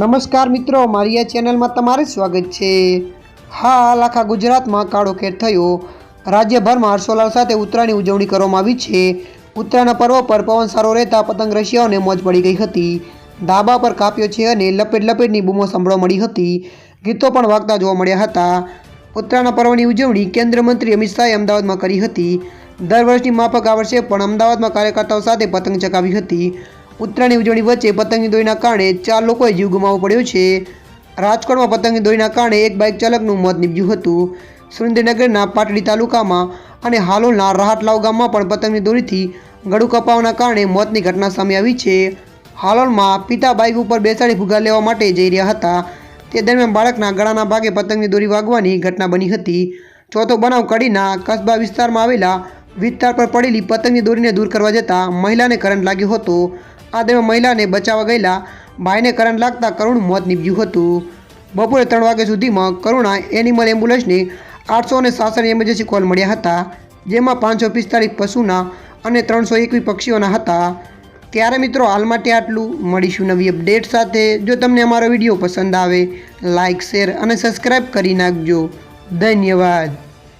નમસ્કાર મિત્રો, મારી આ ચેનલમાં તમારું સ્વાગત છે. હાલ આખા ગુજરાતમાં કાળો કેર થયો. રાજ્યભરમાં હર્ષોલ્લાસ સાથે ઉત્તરાયણની ઉજવણી કરવામાં આવી છે. ઉત્તરાયણના પર્વ પર પવન સારો રહેતા પતંગ રશિયાઓને મોજ પડી ગઈ હતી. ધાબા પર કાપ્યો છે અને લપેટ લપેટની બૂમો સાંભળવા મળી હતી. ગીતો પણ વાગતા જોવા મળ્યા હતા. ઉત્તરાયણના પર્વની ઉજવણી કેન્દ્ર મંત્રી અમિત શાહે અમદાવાદમાં કરી હતી. દર વર્ષની માફક આ વર્ષે પણ અમદાવાદમાં કાર્યકર્તાઓ સાથે પતંગ ચગાવી હતી. ઉત્તરાયણની ઉજવણી વચ્ચે પતંગની દોરીના કારણે ચાર લોકોએ જીવ ગુમાવવો પડ્યો છે. રાજકોટમાં પતંગની દોરીના કારણે એક બાઇક ચાલકનું મોત નીપજ્યું હતું. સુરેન્દ્રનગરના પાટડી તાલુકામાં અને હાલોલના રાહતલાવ ગામમાં પણ પતંગની દોરીથી ગળું કપાવાના કારણે મોતની ઘટના સામે આવી છે. હાલોલમાં પિતા બાઇક ઉપર બેસાડી ફુગા લેવા માટે જઈ રહ્યા હતા. તે દરમિયાન બાળકના ગળાના ભાગે પતંગની દોરી વાગવાની ઘટના બની હતી. ચોથો બનાવ કડીના કસ્બા વિસ્તારમાં આવેલા વિસ્તાર પર પડેલી પતંગની દોરીને દૂર કરવા જતાં મહિલાને કરંટ લાગ્યો હતો. આ દરમિયાન મહિલાને બચાવવા ગયેલા ભાઈને કરંટ લાગતા કરુણ મોત નીપજ્યું હતું. બપોરે ત્રણ વાગ્યા સુધીમાં કરુણા એનિમલ એમ્બ્યુલન્સને આઠસો અને સાસઠ એમરજન્સી કોલ મળ્યા હતા, જેમાં પાંચસો પિસ્તાળીસ પશુના અને ત્રણસો એકવીસ પક્ષીઓના હતા. ત્યારે મિત્રો હાલ માટે આટલું. મળીશું નવી અપડેટ સાથે. જો તમને અમારો વીડિયો પસંદ આવે લાઇક શેર અને સબસ્ક્રાઈબ કરી નાખજો. ધન્યવાદ.